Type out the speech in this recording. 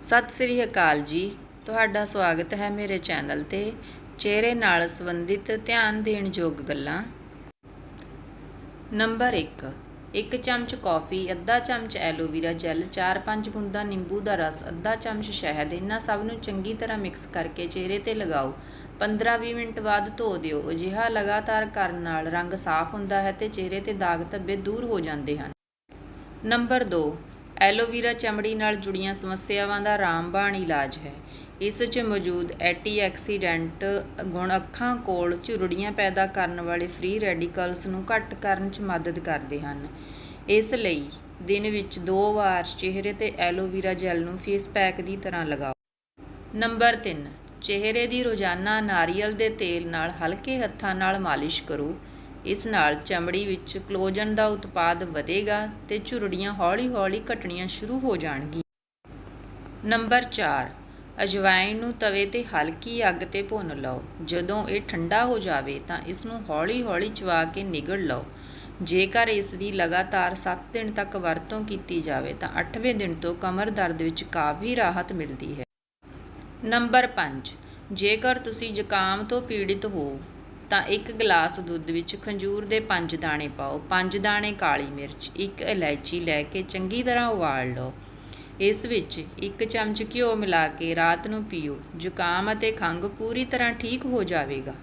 ਸਤਿ ਸ੍ਰੀ ਅਕਾਲ ਜੀ। ਤੁਹਾਡਾ ਸਵਾਗਤ ਹੈ ਮੇਰੇ ਚੈਨਲ ਤੇ, ਚਿਹਰੇ ਨਾਲ ਸੰਬੰਧਿਤ ਧਿਆਨ ਦੇਣ ਯੋਗ ਗੱਲਾਂ। ਨੰਬਰ 1 1 ਚਮਚ ਕੌਫੀ, ਅੱਧਾ ਚਮਚ ਐਲੋਵੀਰਾ ਜੈਲ 4-5 ਬੂੰਦਾਂ ਨਿੰਬੂ ਦਾ ਰਸ, ਅੱਧਾ ਚਮਚ ਸ਼ਹਿਦ, ਇਹਨਾਂ ਸਭ ਨੂੰ ਚੰਗੀ ਤਰ੍ਹਾਂ ਮਿਕਸ ਕਰਕੇ ਚਿਹਰੇ ਤੇ ਲਗਾਓ। 15-20 ਮਿੰਟ ਬਾਅਦ ਧੋ ਦਿਓ। ਅਜਿਹਾ ਲਗਾਤਾਰ ਕਰਨ ਨਾਲ ਰੰਗ ਸਾਫ਼ ਹੁੰਦਾ ਹੈ ਤੇ ਚਿਹਰੇ ਤੇ ਦਾਗ ਧੱਬੇ ਦੂਰ ਹੋ ਜਾਂਦੇ ਹਨ। ਨੰਬਰ 2 ਐਲੋਵੀਰਾ ਚਮੜੀ ਨਾਲ ਜੁੜੀਆਂ ਸਮੱਸਿਆਵਾਂ ਦਾ ਰਾਮਬਾਣ ਇਲਾਜ ਹੈ। ਇਸ 'ਚ ਮੌਜੂਦ ਐਂਟੀਆਕਸੀਡੈਂਟ ਗੁਣ ਅੱਖਾਂ ਕੋਲ ਝੁਰੜੀਆਂ ਪੈਦਾ ਕਰਨ ਵਾਲੇ ਫ੍ਰੀ ਰੈਡੀਕਲਸ ਨੂੰ ਘੱਟ ਕਰਨ 'ਚ ਮਦਦ ਕਰਦੇ ਹਨ। ਇਸ ਲਈ ਦਿਨ ਵਿੱਚ ਦੋ ਵਾਰ ਚਿਹਰੇ ਤੇ ਐਲੋਵੀਰਾ ਜੈਲ ਨੂੰ ਫੇਸ ਪੈਕ ਦੀ ਤਰ੍ਹਾਂ ਲਗਾਓ। ਨੰਬਰ 3 ਚਿਹਰੇ ਦੀ ਰੋਜ਼ਾਨਾ ਨਾਰੀਅਲ ਦੇ ਤੇਲ ਨਾਲ ਹਲਕੇ ਹੱਥਾਂ ਨਾਲ ਮਾਲਿਸ਼ ਕਰੋ। ਇਸ ਨਾਲ ਚਮੜੀ ਵਿੱਚ ਕਲੋਜਨ ਦਾ ਉਤਪਾਦ ਵਧੇਗਾ ਤੇ ਝੁਰੜੀਆਂ ਹੌਲੀ-ਹੌਲੀ ਘਟਣੀਆਂ ਸ਼ੁਰੂ ਹੋ ਜਾਣਗੀਆਂ। ਨੰਬਰ 4 ਅਜਵਾਇਣ ਨੂੰ ਤਵੇ ਤੇ ਹਲਕੀ ਅੱਗ ਤੇ ਭੁੰਨ ਲਓ। ਜਦੋਂ ਇਹ ਠੰਡਾ ਹੋ ਜਾਵੇ ਤਾਂ ਇਸ ਨੂੰ ਹੌਲੀ-ਹੌਲੀ ਚਵਾ ਕੇ ਨਿਗੜ ਲਓ। ਜੇਕਰ ਇਸ ਦੀ ਲਗਾਤਾਰ 7 ਦਿਨ ਤੱਕ ਵਰਤੋਂ ਕੀਤੀ ਜਾਵੇ ਤਾਂ 8ਵੇਂ ਦਿਨ ਤੋਂ ਕਮਰ ਦਰਦ ਵਿੱਚ ਕਾਫੀ ਰਾਹਤ ਮਿਲਦੀ ਹੈ। ਨੰਬਰ 5 ਜੇਕਰ ਤੁਸੀਂ ਜ਼ੁਕਾਮ ਤੋਂ ਪੀੜਿਤ ਹੋ ਤਾਂ ਇੱਕ ਗਲਾਸ ਦੁੱਧ ਵਿੱਚ ਖੰਜੂਰ ਦੇ ਪੰਜ ਦਾਣੇ ਪਾਓ। ਪੰਜ ਦਾਣੇ ਕਾਲੀ ਮਿਰਚ, ਇੱਕ ਇਲਾਇਚੀ ਲੈ ਕੇ ਚੰਗੀ ਤਰ੍ਹਾਂ ਉਬਾਲ ਲਓ। ਇਸ ਵਿੱਚ ਇੱਕ ਚਮਚ ਘਿਓ ਮਿਲਾ ਕੇ ਰਾਤ ਨੂੰ ਪੀਓ। ਜ਼ੁਕਾਮ ਅਤੇ ਖੰਘ ਪੂਰੀ ਤਰ੍ਹਾਂ ਠੀਕ ਹੋ ਜਾਵੇਗਾ।